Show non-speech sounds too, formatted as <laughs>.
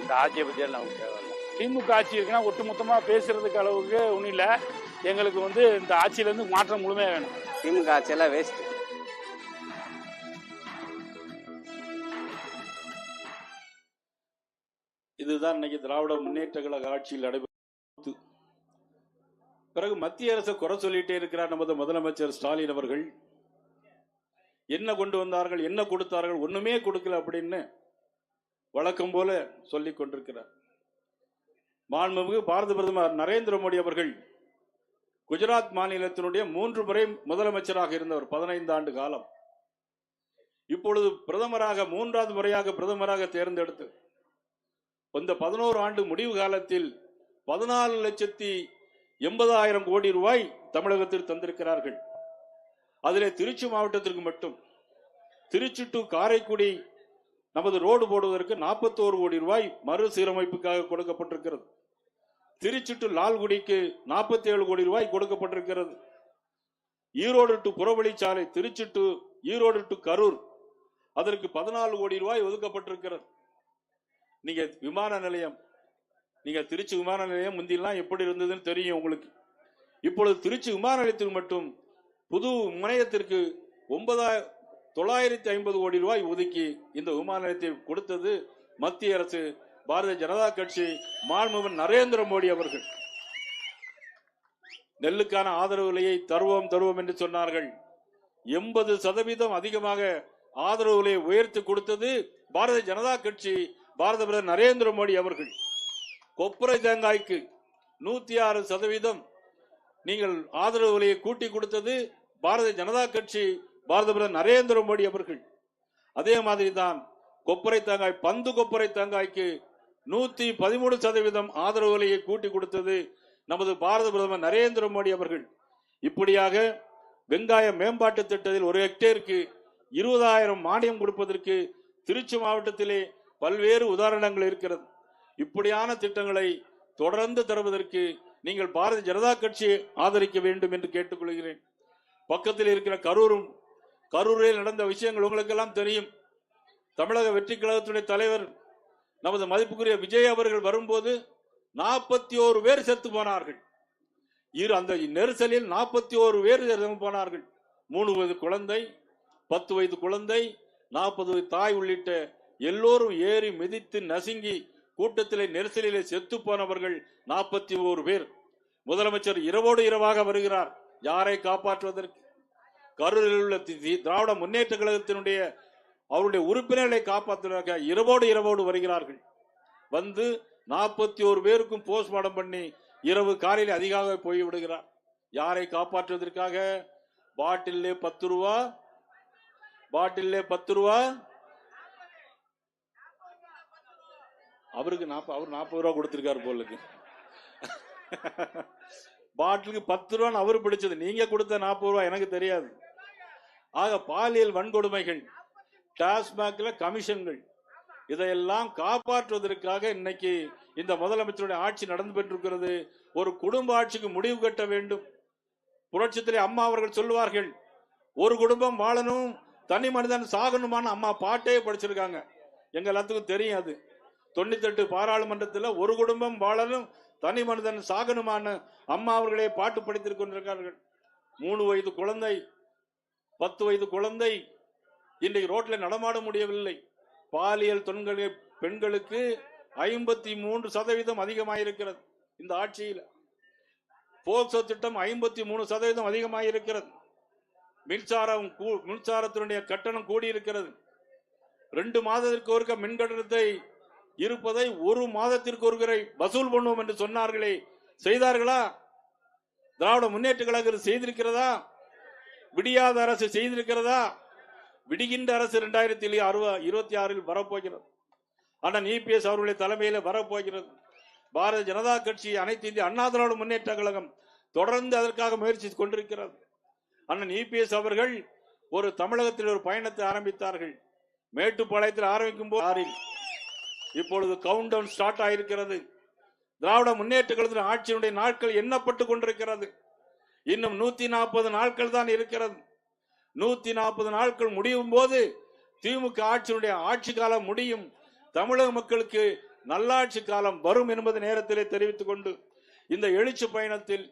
அந்த ஆட்சியை பற்றி நமக்கு தேவையில்லை. திமுக ஆட்சி இருக்குன்னா ஒட்டுமொத்தமா பேசுறதுக்கு அளவுக்கு ஒன்றும் இல்லை எங்களுக்கு வந்து இந்த ஆட்சியிலேருந்து மாற்றம் முழுமையாக வேணும். திமுக ஆட்சியெல்லாம் வேஸ்ட் இதுதான் இன்னைக்கு திராவிட முன்னேற்ற கழக ஆட்சியில் நடைபெற்று பிறகு மத்திய அரசை குறை சொல்லிட்டே இருக்கிறார் நமது முதலமைச்சர் ஸ்டாலின் அவர்கள். என்ன கொண்டு வந்தார்கள் என்ன கொடுத்தார்கள் ஒண்ணுமே கொடுக்கல அப்படின்னு வழக்கம் போல சொல்லிக் கொண்டிருக்கிறார். மாண்புமிகு பாரத பிரதமர் நரேந்திர மோடி அவர்கள் குஜராத் மாநிலத்தினுடைய மூன்று முறை முதலமைச்சராக இருந்தவர் பதினைந்து ஆண்டு காலம். இப்பொழுது பிரதமராக மூன்றாவது முறையாக பிரதமராக தேர்ந்தெடுத்து இந்த பதினோரு ஆண்டு முடிவு காலத்தில் பதினாலு லட்சத்தி எண்பதாயிரம் கோடி ரூபாய் தமிழகத்தில் தந்திருக்கிறார்கள். அதிலே திருச்சி மாவட்டத்திற்கு மட்டும் திருச்சி டு காரைக்குடி நமது ரோடு போடுவதற்கு நாற்பத்தோரு கோடி ரூபாய் மறுசீரமைப்புக்காக கொடுக்கப்பட்டிருக்கிறது. திருச்சி டு லால்குடிக்கு நாற்பத்தி ஏழு கோடி ரூபாய் கொடுக்கப்பட்டிருக்கிறது. ஈரோடு டு புறவழிச்சாலை திருச்சி டு ஈரோடு டு கரூர் அதற்கு பதினாலு கோடி ரூபாய் ஒதுக்கப்பட்டிருக்கிறது. நீங்க விமான நிலையம் நீங்க திருச்சி விமான நிலையம் முந்தியெல்லாம் எப்படி இருந்ததுன்னு தெரியும் உங்களுக்கு. இப்பொழுது திருச்சி விமான நிலையத்தில் மட்டும் புது முனையத்திற்கு ஒன்பதாயிரம் தொள்ளாயிரத்தி ஐம்பது கோடி ரூபாய் ஒதுக்கி இந்த விமான நிலையத்தை கொடுத்தது மத்திய அரசு. பாரதிய ஜனதா கட்சி மாண்புமிகு நரேந்திர மோடி அவர்கள். நெல்லுக்கான ஆதரவு விலையை தருவோம் தருவோம் என்று சொன்னார்கள். எண்பது சதவீதம் அதிகமாக ஆதரவு விலையை உயர்த்தி கொடுத்தது பாரதிய ஜனதா கட்சி பாரத பிரதமர் நரேந்திர மோடி அவர்கள். கொப்பரை தேங்காய்க்கு நூத்தி ஆறு சதவீதம் நீங்கள் ஆதரவு விலையை கூட்டி கொடுத்தது பாரதிய ஜனதா கட்சி பாரத பிரதமர் நரேந்திர மோடி அவர்கள். அதே மாதிரி தான் கொப்பரை தேங்காய் பந்து கொப்பரை தேங்காய்க்கு நூத்தி பதிமூணு சதவீதம் ஆதரவு விலையை கூட்டி கொடுத்தது நமது பாரத பிரதமர் நரேந்திர மோடி அவர்கள். இப்படியாக வெங்காய மேம்பாட்டு திட்டத்தில் ஒரு ஹெக்டேருக்கு இருபதாயிரம் மானியம் கொடுப்பதற்கு திருச்சி மாவட்டத்திலே பல்வேறு உதாரணங்கள் இருக்கிறது. இப்படியான திட்டங்களை தொடர்ந்து தருவதற்கு நீங்கள் பாரதிய ஜனதா கட்சியை ஆதரிக்க வேண்டும் என்று கேட்டுக்கொள்கிறேன். பக்கத்தில் இருக்கிற கரூரும் கரூரில் நடந்த விஷயங்கள் உங்களுக்கெல்லாம் தெரியும். தமிழக வெற்றி கழகத்துடைய தலைவர் நமது மதிப்புக்குரிய விஜய் அவர்கள் வரும்போது நாற்பத்தி ஓரு பேர் செத்து போனார்கள். இரு அந்த நெரிசலில் நாற்பத்தி ஓரு பேர் இறந்து போனார்கள். மூணு வயது குழந்தை பத்து வயது குழந்தை நாற்பது வயது தாய் உள்ளிட்ட எல்லோரும் ஏறி மிதித்து நசுங்கி கூட்டத்திலே நெரிசலிலே செத்து போனவர்கள் நாற்பத்தி ஓரு பேர். முதலமைச்சர் இரவோடு இரவாக வருகிறார். யாரை காப்பாற்றுவதற்கு? கரூரில் உள்ள திராவிட முன்னேற்ற கழகத்தினுடைய அவருடைய உறுப்பினர்களை காப்பாற்றுவதற்காக இரவோடு இரவோடு வருகிறார்கள். வந்து நாற்பத்தி ஒரு பேருக்கும் போஸ்ட்மார்டம் பண்ணி இரவு காலையில் அதிகமாக போய் விடுகிறார். யாரை காப்பாற்றுவதற்காக? பாட்டிலே பத்து ரூபா பாட்டிலே பத்து ரூபா. அவருக்கு நாற்பது அவர் நாற்பது ரூபா கொடுத்திருக்காரு போலுக்கு <laughs> பாட்டிலுக்கு பத்து ரூபான்னு அவர் பிடிச்சது. நீங்க கொடுத்த நாற்பது ரூபா எனக்கு தெரியாது. ஆக பாலியல் வன்கொடுமைகள் டாஸ்மாக்ல கமிஷன்கள் இதையெல்லாம் காப்பாற்றுவதற்காக இன்னைக்கு இந்த முதலமைச்சருடைய ஆட்சி நடந்து பெற்றிருக்கிறது. ஒரு குடும்ப ஆட்சிக்கு முடிவு கட்ட வேண்டும். புரட்சித்திரை அம்மா அவர்கள் சொல்லுவார்கள் ஒரு குடும்பம் வாழணும் தனி மனிதன் சாகணுமான அம்மா பாட்டே படிச்சிருக்காங்க. எங்க எல்லாத்துக்கும் தெரியும் அது. தொண்ணூத்தெட்டு பாராளுமன்றத்தில் ஒரு குடும்பம் வாழணும் தனி மனிதன் சாகனுமான அம்மா அவர்களே பாட்டு படித்துக் கொண்டிருக்கிறார்கள் மூணு வயது குழந்தை பத்து வயது குழந்தை இன்றைக்கு ரோட்ல நடமாட முடியவில்லை. பாலியல் தொன்களை பெண்களுக்கு ஐம்பத்தி மூன்று சதவீதம் அதிகமாயிருக்கிறது இந்த ஆட்சியில். போக்சோ திட்டம் ஐம்பத்தி மூணு சதவீதம் அதிகமாயிருக்கிறது. மின்சாரம் கூ- மின்சாரத்தினுடைய கட்டணம் கூடியிருக்கிறது. ரெண்டு மாதத்திற்கு ஒருக்க மின் கட்டணத்தை இருப்பதை ஒரு மாதத்திற்கு ஒருவரை வசூல் பண்ணுவோம் என்று சொன்னார்களே. செய்தார்களா? திராவிட முன்னேற்ற கழகம் செய்திருக்கிறதா? விடியாத அரசு செய்திருக்கிறதா? விடுகின்ற அரசு இரண்டாயிரத்தி அறுபது இருபத்தி ஆறில் வரப்போகிறது. அண்ணன் இபிஎஸ் அவருடைய தலைமையில் வரப்போகிறது. பாரதிய ஜனதா கட்சி அனைத்து இந்திய அண்ணா திராவிட முன்னேற்ற கழகம் தொடர்ந்து அதற்காக முயற்சி கொண்டிருக்கிறது. அண்ணன் இபிஎஸ் அவர்கள் ஒரு தமிழகத்தில் ஒரு பயணத்தை ஆரம்பித்தார்கள். மேட்டுப்பாளையத்தில் ஆரம்பிக்கும் போது இப்பொழுது கவுண்ட் டவுன் ஸ்டார்ட் ஆயிருக்கிறது. திராவிட முன்னேற்ற கழகத்தின் ஆட்சியினுடைய நாட்கள் எண்ணப்பட்டு கொண்டிருக்கிறது. இன்னும் நூத்தி நாற்பது நாட்கள் தான் இருக்கிறது. நூத்தி நாற்பது நாட்கள் முடியும் போது திமுக ஆட்சியினுடைய ஆட்சி காலம் முடியும். தமிழக மக்களுக்கு நல்லாட்சி காலம் வரும் என்பது நேரத்திலே தெரிவித்துக் கொண்டு இந்த எழுச்சி பயணத்தில்